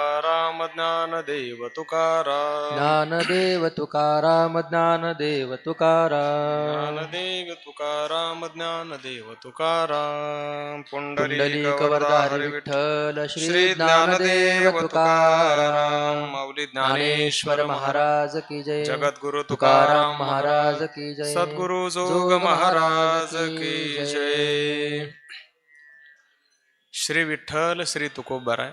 तुकाराम ज्ञानदेव तुकाराम ज्ञानदेव तुकाराम ज्ञानदेव तुकाराम ज्ञानदेव तुकाराम ज्ञानदेव तुकाराम पुंडलिक विठ्ठल श्री श्री ज्ञानदेव तुकाराम। माऊली ज्ञानेश्वर महाराज। की जय। जगद्गुरु तुकाराम महाराज की जय। सद्गुरु जोग महाराज की जय। श्री विठ्ठल श्री तुकोबराय।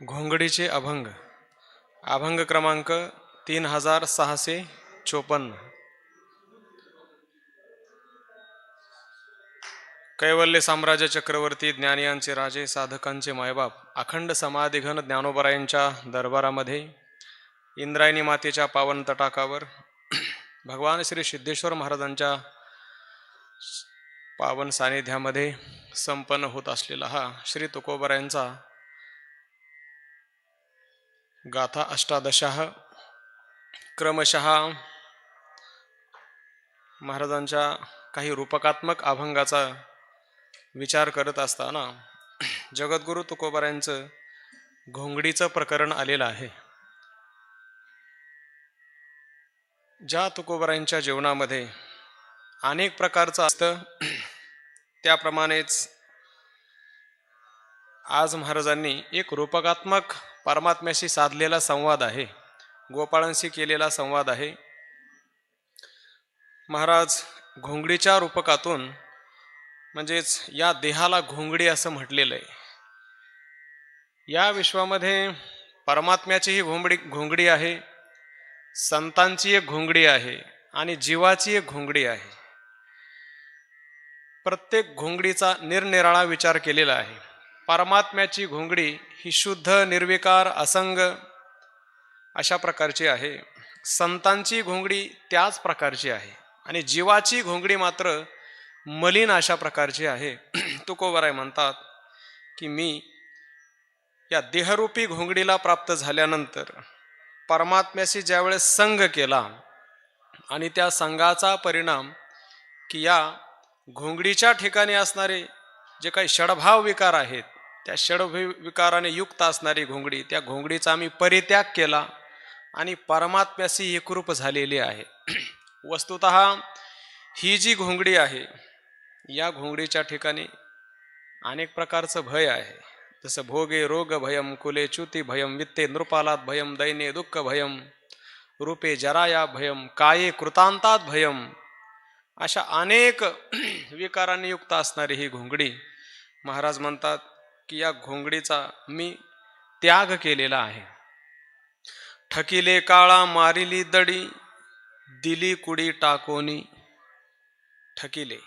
घोंगडीचे अभंग. अभंग क्रमांक तीन हजार सहाशे चोपन्न. कैवल्य साम्राज्य चक्रवर्ती ज्ञानियांचे राजे साधकांचे मायबाप अखंड समाधिघन ज्ञानोबरायांच्या दरबारामध्ये इंद्रायणी मातेच्या पावन तटाकावर भगवान श्री सिद्धेश्वर महाराजांच्या पावन सानिध्यामध्ये संपन्न होत असलेला हा श्री तुकोबरायांचा गाथा अष्टादशः क्रमशः महाराजांच्या काही रूपकात्मक अभंगाचा विचार करत असताना जगद्गुरु तुकोबारांचं घोंगडीचं प्रकरण आलेलं आहे. ज्या तुकोबारांच्या जीवनामध्ये अनेक प्रकारचं असतं त्याप्रमाणेच आज महाराजांनी एक रूपकात्मक परमात्म्याशी साधलेला संवाद आहे. गोपाळांशी केलेला संवाद आहे. महाराज घोंगडीच्या रूपकातून म्हणजेच या देहाला घोंगडी असं म्हटलेलं आहे. या विश्वामध्ये परमात्म्याची ही घोंगडी घोंगडी आहे संतांची एक घोंगडी आहे आणि जीवाची एक घोंगडी आहे. प्रत्येक घोंगडीचा निरनिराळा विचार केलेला आहे. परमात्म्याची घोंगडी ही शुद्ध निर्विकार असंग अशा प्रकारची आहे. संतांची घोंगडी त्याच प्रकारची आहे. आणि जीवाची घोंगडी मात्र मलिन अशा प्रकारची आहे. तुकोबराय म्हणतात की मी या देहरूपी घोंगडीला प्राप्त झाल्यानंतर परमात्म्याशी ज्यावेळेस संघ केला आणि त्या संघाचा परिणाम की या घोंगडीच्या ठिकाणी असणारे जे काही षडभाव विकार आहेत त्या षडभी विकाराने युक्त असणारी घोंगडी त्या घोंगडीचा आम्ही परित्याग केला आणि परमात्म्याशी एकरूप झालेली आहे. वस्तुत ही जी घोंगडी आहे या घोंगडीच्या ठिकाणी अनेक प्रकारचं भय आहे. जसं भोगे रोग भयम कुले च्युती भयम वित्ते नृपालात भयम दैन्य दुःख भयम रूपे जराया भयम काये कृतांतात भयम अशा अनेक विकारांनी युक्त असणारी ही घोंगडी महाराज म्हणतात की या घोंगडीचा मी त्याग केलेला आहे. ठकिले काळा मारिली दडी दिली कुडी टाकोनी. ठकिले.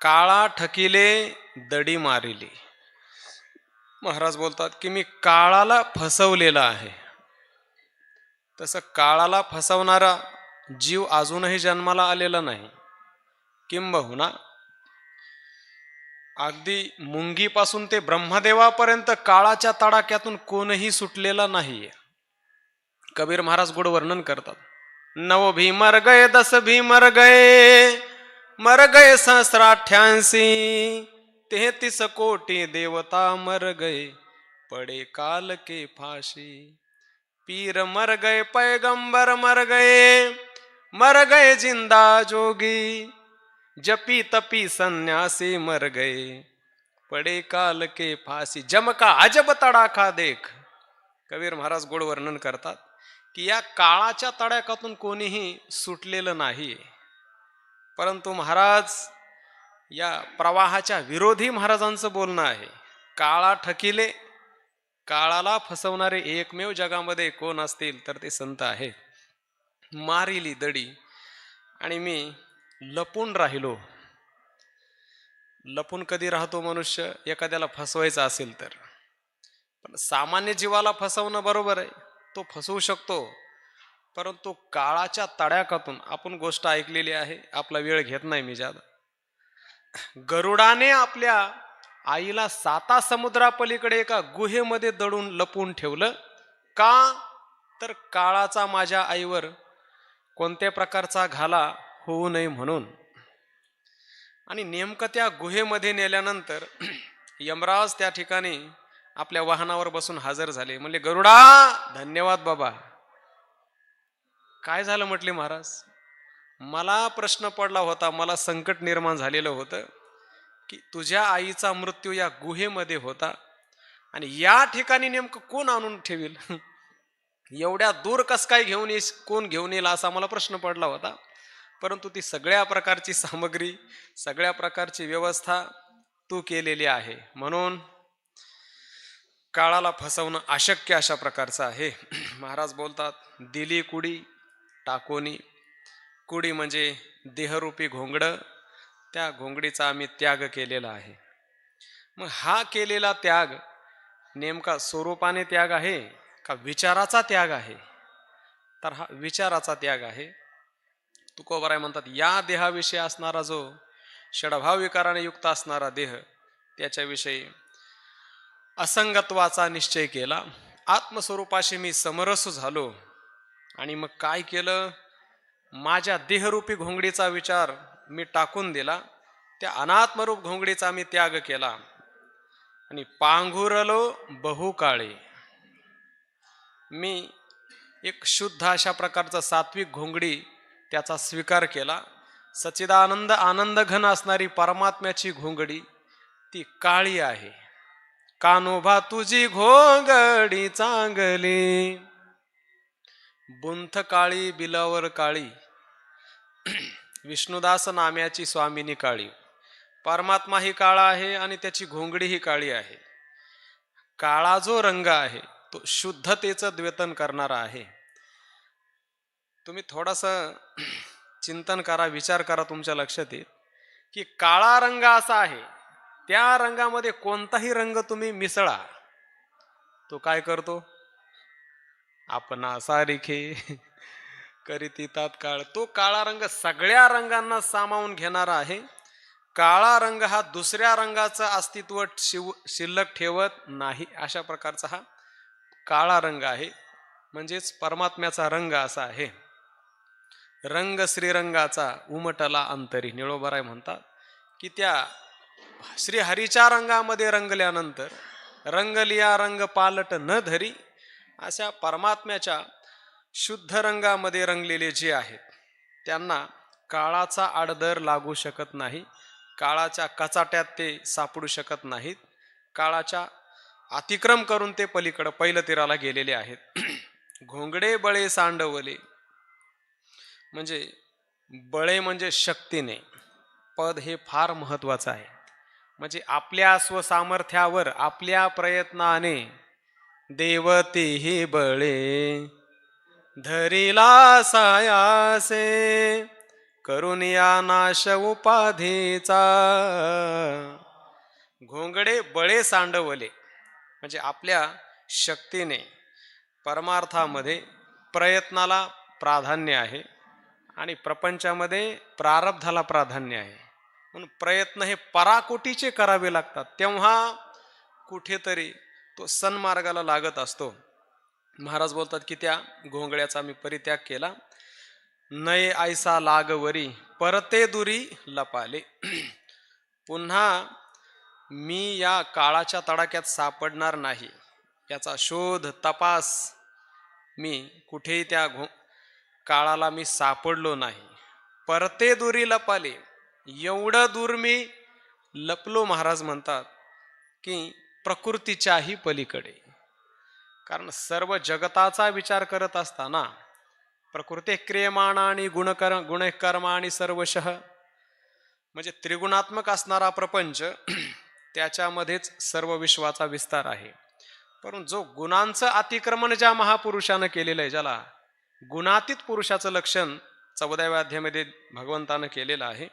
काळा ठकिले दडी मारिली. महाराज बोलतात की मी काळाला फसवलेला आहे. तसं काळाला फसवणारा जीव अजूनही जन्माला आलेला नाही. किंबहुना अगदी मुंगीपासून ते ब्रह्मदेवापर्यंत काळाच्या तडाक्यातून कोणही सुटलेला नाहीये. कबीर महाराज गोड वर्णन करतात. नव भी मर गए दस भी मर गए मर गए सहस्राठ्यांसी तेहतीस कोटी देवता मर गए पड़े काल के फाशी. पीर मर गए पैगंबर मर गए मर गए जिंदा जोगी जपी तपी संन्यासी मर गए। पड़े काल के फासी। जम का अजब तडाखा देख। कबीर महाराज गोड वर्णन करतात की या काळाच्या तडाख्यातून कोणीही सुटलेलं नाही. परंतु महाराज या प्रवाहाच्या विरोधी महाराजांचं बोलणं आहे. काळा ठकिले काळाला फसवणारे एकमेव जगामध्ये कोण असतील तर ते संत आहेत. मारिली दडी. आणि मी लपून राहिलो. लपून कधी राहतो मनुष्य? एखाद्याला फसवायचं असेल तर. पण सामान्य जीवाला फसवणं बरोबर आहे. तो फसवू शकतो. परंतु काळाच्या तड्याकातून आपण गोष्ट ऐकलेली आहे. आपला वेळ घेत नाही मी ज्यादा. गरुडाने आपल्या आईला साता समुद्रापलीकडे एका गुहेमध्ये दडून लपून ठेवलं. का? तर काळाचा माझ्या आईवर कोणत्या प्रकारचा घाला होऊ नये म्हणून. आणि नेमकं त्या गुहेमध्ये नेल्यानंतर यमराज त्या ठिकाणी आपल्या वाहनावर बसून हजर झाले. म्हणले गरुडा धन्यवाद बाबा. काय झालं म्हटले महाराज? मला प्रश्न पडला होता मला संकट निर्माण झालेलं होतं की तुझ्या आईचा मृत्यू या गुहेमध्ये होता आणि या ठिकाणी नेमकं कोण आणून ठेवील? एवढ्या दूर कस काय घेऊन येस कोण घेऊन येईल असा मला प्रश्न पडला होता. परंतु ती सगळ्या प्रकारची सामग्री सगळ्या प्रकारची व्यवस्था तू केलेली आहे. म्हणून काळाला फसवणं अशक्य अशा प्रकारचं आहे. महाराज बोलतात दिली कुडी टाकोनी. कुडी म्हणजे देहरूपी घोंगडं. त्या घोंगडीचा आम्ही त्याग केलेला आहे. मग हा केलेला त्याग नेमका स्वरूपाने त्याग आहे का विचाराचा त्याग आहे? तर हा विचाराचा त्याग आहे. तुकोबराय म्हणतात या देहाविषयी असणारा जो षडभाव विकाराने युक्त असणारा देह त्याच्याविषयी असंगत्वाचा निश्चय केला. आत्मस्वरूपाशी मी समरस झालो आणि मग काय केलं? माझ्या देहरूपी घोंगडीचा विचार मी टाकून दिला. त्या अनात्मरूप घोंगडीचा मी त्याग केला आणि पांघुरलो बहुकाळे. मी एक शुद्ध अशा प्रकारचा सात्विक घोंगडी त्याचा स्वीकार केला. सच्चिदानंद आनंद घन असणारी परमात्म्याची घोंगडी ती काळी आहे. कानोभा तुझी घोंगडी चांगली. बुंथ काळी बिलावर काळी. विष्णुदास नाम्याची स्वामिनी काळी. परमात्मा ही काळा आहे आणि त्याची घोंगडी ही काळी आहे. काळा जो रंग आहे तो शुद्धतेचं द्वेतन करणारा आहे. तुम्ही थोडासा चिंतन करा विचार करा तुमच्या लक्षात येईल की काळा रंग असा आहे त्या रंगामध्ये कोणताही रंग तुम्ही मिसळा. तो काय करतो? आपणा सारिखे करीती तात्काळ. तो काळा रंग सगळ्या रंगांना सामावून घेणारा आहे. काळा रंग हा दुसऱ्या रंगाचं अस्तित्व शिव शिल्लक ठेवत नाही. अशा प्रकारचा हा काळा रंग आहे. म्हणजेच परमात्म्याचा रंग असा आहे. रंग श्रीरंगाचा उमटला अंतरी. निळोबराय म्हणतात की त्या श्रीहरीच्या रंगामध्ये रंगल्यानंतर रंगलिया रंग पालट न धरी अशा परमात्म्याच्या शुद्ध रंगामध्ये रंगलेले जे आहेत त्यांना काळाचा आडदर लागू शकत नाही काळाच्या कचाट्यात ते सापडू शकत नाहीत काळाच्या अतिक्रम करून ते पलीकडं पहिलं तीराला गेलेले आहेत. घोंगडे बळे सांडवले म्हणजे बळे म्हणजे शक्तीने. पद हे फार महत्त्वाचं आहे. म्हणजे आपल्या स्वसामर्थ्यावर आपल्या प्रयत्नाने देवते हे बळे. धरिला सायासे करून या नाश उपाधीचा. घोंगडे बळे सांडवले. म्हणजे आपल्या शक्तीने परमार्थामध्ये प्रयत्नाला प्राधान्य आहे. आणि प्रपंचामध्ये प्रारब्धाला प्राधान्य आहे. म्हणून प्रयत्न हे पराकोटीचे करावे लागतात. तेव्हा कुठेतरी तो सन्मार्गाला लागत असतो. महाराज बोलतात की त्या घोंगड्याचा मी परित्याग केला. नये आयसा लागवरी परते दुरी लपाले. पुन्हा मी या काळाच्या तडाक्यात सापडणार नाही. याचा शोध तपास मी कुठेही त्या घो काळाला मी सापडलो नाही. परते दुरी लपाले. एवढं दूर मी लपलो महाराज म्हणतात की प्रकृतीच्याही पलीकडे. कारण सर्व जगताचा विचार करत असताना प्रकृती क्रियमाण आणि गुणकर गुणकर्म आणि सर्वशः. म्हणजे त्रिगुणात्मक असणारा प्रपंच त्याच्यामध्येच सर्व विश्वाचा विस्तार आहे. परंतु जो गुणांचं अतिक्रमण ज्या महापुरुषानं केलेलं आहे ज्याला गुणातीत पुरुषाचं लक्षण चौदाव्याध्यामध्ये भगवंतानं केलेलं आहे.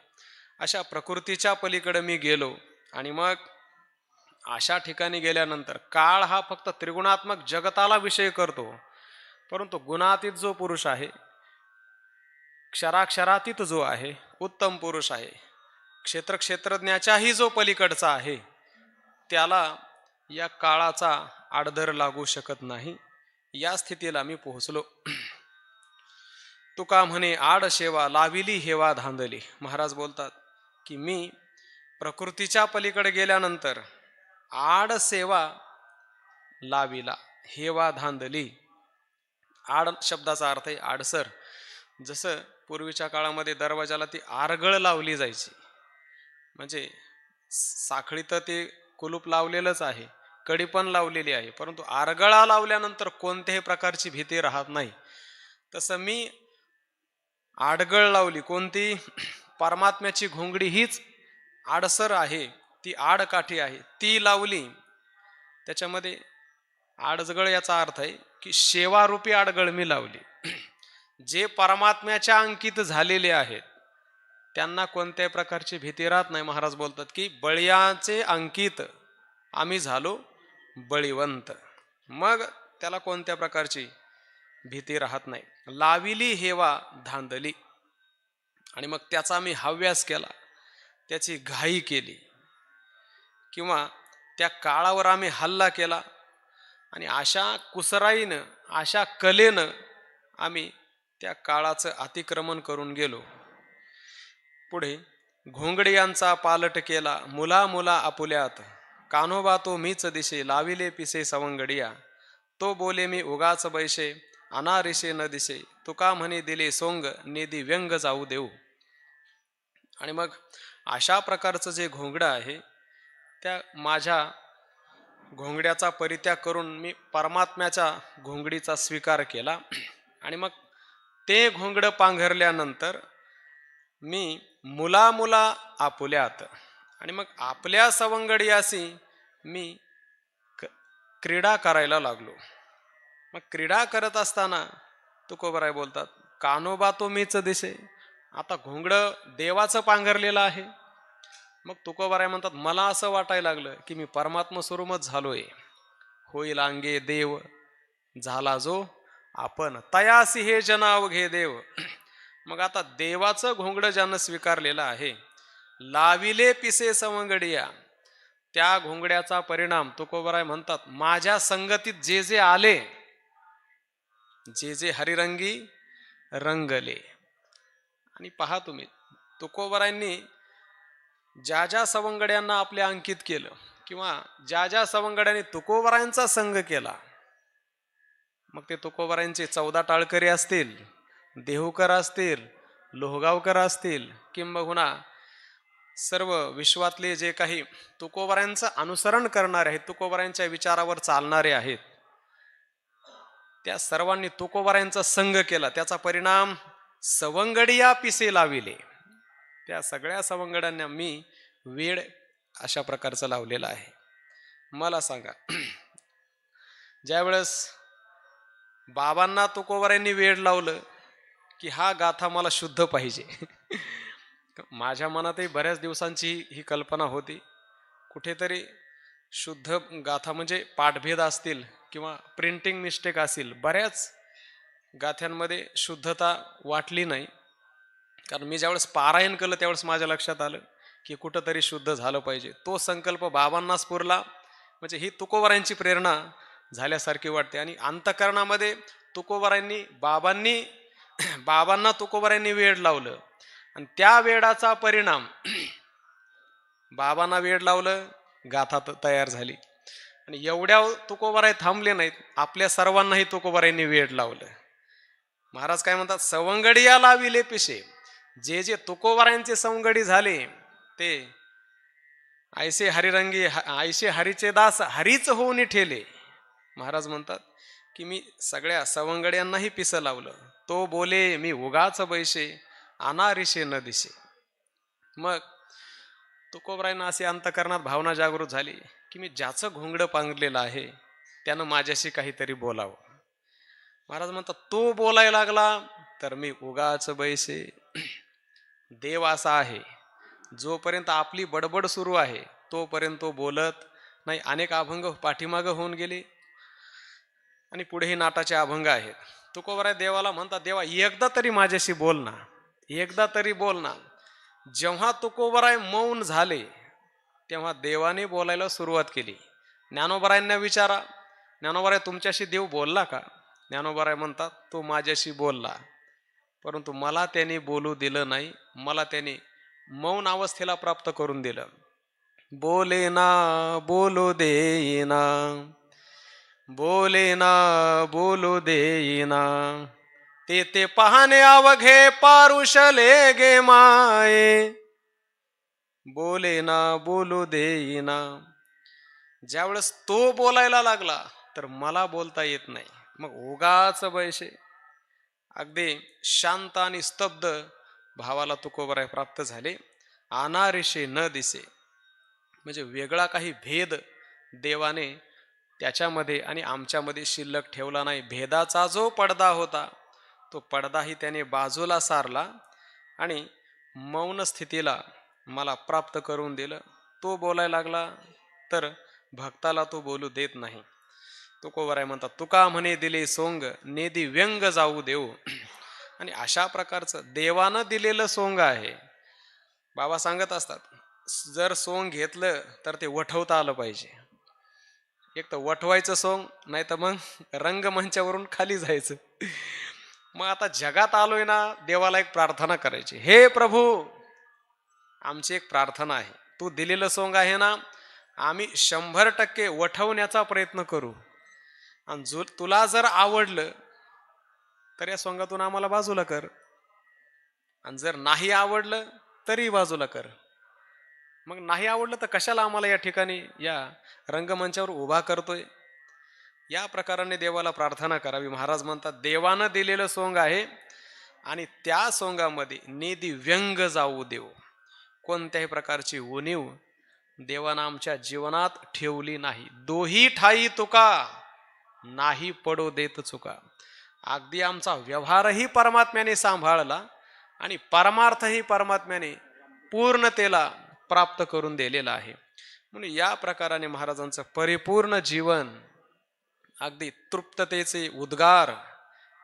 अशा प्रकृतीच्या पलीकडे मी गेलो आणि मग अशा ठिकाणी गेल्यानंतर काळ हा फक्त त्रिगुणात्मक जगताला विषय करतो. परंतु गुणातीत जो पुरुष आहे क्षराक्षरातीत जो आहे उत्तम पुरुष आहे. क्षेत्र क्षेत्रज्ञाच्याही जो पलीकडचा आहे त्याला या काळाचा आडधर लागू शकत नाही. या स्थितीला मी पोहोचलो. तुका म्हणे आड शेवा लाविली हेवा धांदली. महाराज बोलतात की मी प्रकृतीच्या पलीकडे गेल्यानंतर आड सेवा लाविला हेवा धांदली. आड शब्दाचा अर्थ आहे आडसर. जसं पूर्वीच्या काळामध्ये दरवाजाला ती आरगळ लावली जायची. म्हणजे साखळी तर ते कुलूप लावलेलंच आहे कडी पण लावलेली आहे परंतु आरगळा लावल्यानंतर कोणत्याही प्रकारची भीती राहत नाही. तसं मी आडगळ लावली. कोणती? परमात्म्याची घोंगडी हीच आडसर आहे. ती आडकाठी आहे. ती लावली. त्याच्यामध्ये आडजगळ याचा अर्थ आहे की सेवारूपी आडगळ मी लावली. जे परमात्म्याच्या अंकित झालेले आहेत त्यांना कोणत्याही प्रकारची भीती राहत नाही. महाराज बोलतात की बळियाचे अंकित आम्ही झालो बळीवंत. मग त्याला कोणत्या प्रकारची भीती राहत नाही. लाविली हेवा धांदली. आणि मग त्याचा मी हव्यास केला. त्याची घाई केली. किंवा त्या काळावर आम्ही हल्ला केला. आणि अशा कुसराईनं अशा कलेनं आम्ही त्या काळाचं अतिक्रमण करून गेलो. पुढे घोंगडियांचा पालट केला. मुला मुला आपुल्यात. कान्होबा तो मीच दिशे लाविले पिसे सवंगडिया. तो बोले मी उगाच बैसे अनारिसे न दिसे. तुका म्हणे दिले सोंग नेदी व्यंग जाऊ देऊ. आणि मग अशा प्रकारचं जे घोंगडं आहे त्या माझ्या घोंगड्याचा परित्याग करून मी परमात्म्याच्या घोंगडीचा स्वीकार केला. आणि मग ते घोंगडं पांघरल्यानंतर मी मुला मुला आपुल्यात. आणि मग आपल्या सवंगडियासी मी क क्रीडा करायला लागलो. मग क्रीडा करत असताना तुकोबराय बोलतात कानोबा तो मीच दिसे. आता घोंगडं देवाचं पांघरलेलं आहे. मग तुकोबराय म्हणतात मला असं वाटायला लागलं की मी परमात्मा स्वरूपच झालोय. होईल अंगे देव. झाला जो आपण. तयासी हे जनाव घे देव. मग आता देवाचं घोंगडं ज्यानं स्वीकारलेलं आहे लाविले पिसे सवंगडिया. त्या घोंगड्याचा परिणाम तुकोबराय म्हणतात माझ्या संगतीत जे जे आले जे जे हरिरंगी रंगले. आणि पहा तुम्ही तुकोबरायांनी ज्या ज्या सवंगड्यांना आपल्या अंकित केलं किंवा ज्या ज्या सवंगड्यांनी तुकोबरायांचा संघ केला मग ते तुकोबरायांचे चौदा टाळकरी असतील देहूकर असतील लोहगावकर असतील किंबहुना सर्व विश्वातले जे काही तुकोबरायांचं अनुसरण करणारे आहेत तुकोबरायांच्या विचारावर चालणारे आहेत त्या सर्वांनी तुकोबारायांचा संघ केला. त्याचा परिणाम सवंगडिया पिसे लाविले. त्या सगळ्या सवंगड्यांना मी वेळ अशा प्रकारचं लावलेलं आहे. मला सांगा ज्यावेळेस बाबांना तुकोबारांनी वेळ लावलं की हा गाथा मला शुद्ध पाहिजे. माझ्या मनातही बऱ्याच दिवसांची ही कल्पना होती. कुठेतरी शुद्ध गाथा म्हणजे पाठभेद असतील किंवा प्रिंटिंग मिस्टेक असेल बऱ्याच गाथ्यांमध्ये शुद्धता वाटली नाही. कारण मी ज्यावेळेस पारायण केलं त्यावेळेस माझ्या लक्षात आलं की कुठंतरी शुद्ध झालं पाहिजे. तो संकल्प बाबांनाच पुरला. म्हणजे ही तुकोबरायांची प्रेरणा झाल्यासारखी वाटते. आणि अंतकरणामध्ये तुकोबरायांनी बाबांनी बाबांना तुकोबरायांनी वेळ लावलं. आणि त्या वेळाचा परिणाम बाबांना वेळ लावलं गाथा तयार झाली. आणि एवढ्या तुकोबाराय थांबले नाहीत. आपल्या सर्वांनाही तुकोबरायांनी वेळ लावलं. महाराज काय म्हणतात? सवंगडिया लाविले पिशे. जे जे तुकोबरायांचे सवंगडी झाले ते आयसे हरिरंगी आयसे हरीचे दास हरीच होऊन ठेले. महाराज म्हणतात की मी सगळ्या सवंगड्यांनाही पिसं लावलं. तो बोले मी उगाच बैसे अनारिशे न दिसे. मग तुकोबरायांना असे अंतकरणात भावना जागृत झाली. की मी ज्याचं घोंगडं पांगलेलं आहे त्यानं माझ्याशी काहीतरी बोलावं. महाराज म्हणतात तो बोलायला लागला तर मी उगाच बैसे. देव असा आहे जोपर्यंत आपली बडबड सुरू आहे तोपर्यंत तो बोलत नाही. अनेक अभंग पाठीमागं होऊन गेले आणि पुढेही नाटाचे अभंग आहेत. तुकोबराय देवाला म्हणतात देवा एकदा तरी माझ्याशी बोल ना एकदा तरी बोल ना. जेव्हा तुकोबराय मौन झाले तेव्हा देवाने बोलायला सुरुवात केली. ज्ञानोबरायांना विचारा ज्ञानोबराय तुमच्याशी देव बोलला का? ज्ञानोबराय म्हणतात तो माझ्याशी बोलला. परंतु मला त्याने बोलू दिलं नाही. मला त्याने मौन अवस्थेला प्राप्त करून दिलं. बोले ना बोलू देईना बोले ना बोलू देईना ते ते पाहणे अवघे पारुषले गे माये. बोले ना बोलू देईना. ज्यावेळेस तो बोलायला लागला तर मला बोलता येत नाही. मग उगाच बैशे अगदी शांत आणि स्तब्ध भावाला तुकोबराय प्राप्त झाले. अनारिशे न दिसे. म्हणजे वेगळा काही भेद देवाने त्याच्यामध्ये आणि आमच्यामध्ये शिल्लक ठेवला नाही. भेदाचा जो पडदा होता तो पडदाही त्याने बाजूला सारला आणि मौन स्थितीला मला प्राप्त करून दिलं. तो बोलायला लागला तर भक्ताला तो बोलू देत नाही. तुकोबराय म्हणतात तुका म्हणे दिले सोंग नेदी व्यंग जाऊ देऊ. आणि अशा प्रकारचं देवानं दिलेलं सोंग आहे. बाबा सांगत असतात जर सोंग घेतलं तर ते वठवता आलं पाहिजे. एक तर वठवायचं सोंग नाही तर मग रंगमंचावरून खाली जायचं. मग आता जगात आलोय ना देवाला एक प्रार्थना करायची. हे प्रभू आमची एक प्रार्थना आहे. तू दिलेलं सोंग आहे ना आम्ही शंभर टक्के वठवण्याचा प्रयत्न करू. आणि जो तुला जर आवडलं तर या सोंगातून आम्हाला बाजूला कर. आणि जर नाही आवडलं तरी बाजूला कर. मग नाही आवडलं तर कशाला आम्हाला या ठिकाणी या रंगमंचावर उभा करतोय? या प्रकाराने देवाला प्रार्थना करावी. महाराज म्हणतात देवानं दिलेलं सोंग आहे आणि त्या सोंगामध्ये निधी व्यंग जाऊ देऊ. कोणत्याही प्रकारची उणीव देवानं आमच्या जीवनात ठेवली नाही. दोही ठाई तुका नाही पडो देत चुका. अगदी आमचा व्यवहारही परमात्म्याने सांभाळला आणि परमार्थही परमात्म्याने पूर्णतेला प्राप्त करून दिलेला आहे. म्हणून या प्रकाराने महाराजांचं परिपूर्ण जीवन अगदी तृप्ततेचे उद्गार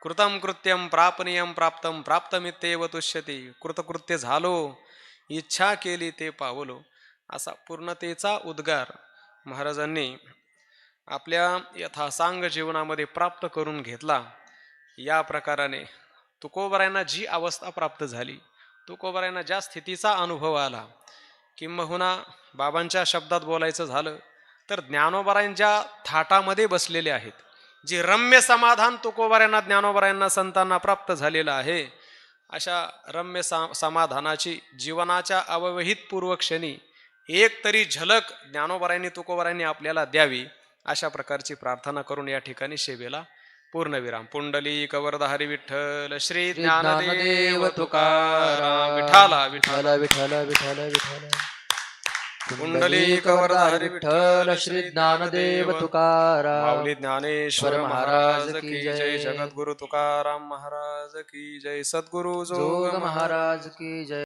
कृतम कृत्यम प्रापनीयम प्राप्तम प्राप्तमित्तेव तुष्यते कृतकृत्य झालो इच्छा केली ते पावलो. असा पूर्णतेचा उद्गार महाराजांनी आपल्या यथासांग जीवनामध्ये प्राप्त करून घेतला. या प्रकाराने तुकोबरायांना जी अवस्था प्राप्त झाली तुकोबरायांना ज्या स्थितीचा अनुभव आला किंबहुना बाबांच्या शब्दात बोलायचं झालं तर ज्ञानोबरायांच्या थाटामध्ये बसलेले आहेत जे रम्य समाधान तुकोबरायांना ज्ञानोबरायांना संतांना प्राप्त झालेलं आहे अशा रम्य सा समाधानाची जीवनाच्या अववहित पूर्वक्षणी एक तरी झलक ज्ञानोबरायांनी तुकोबरायांनी आपल्याला द्यावी अशा प्रकारची प्रार्थना करून या ठिकाणी सेवेला पूर्णविराम. पुंडली कवरदा हरी विठ्ठल श्री ज्ञानदेव तुकाराम. विठाला विठाला विठाला विठाला विठाला कुंडली हरी विठ्ठल श्री ज्ञानदेव तुकाराम ज्ञानेश्वर वर महाराज की जय. जगद्गुरु तुकाराम महाराज की जय। सद्गुरु जोग महाराज की जय।